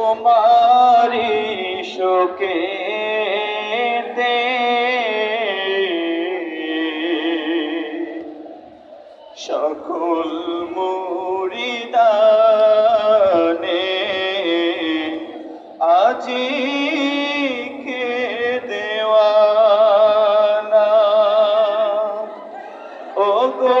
তোমারি শোকে সকল মুরিদানে আজি কে দেওয়ানা? ও গো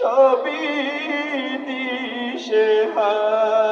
সবই দিশেহারা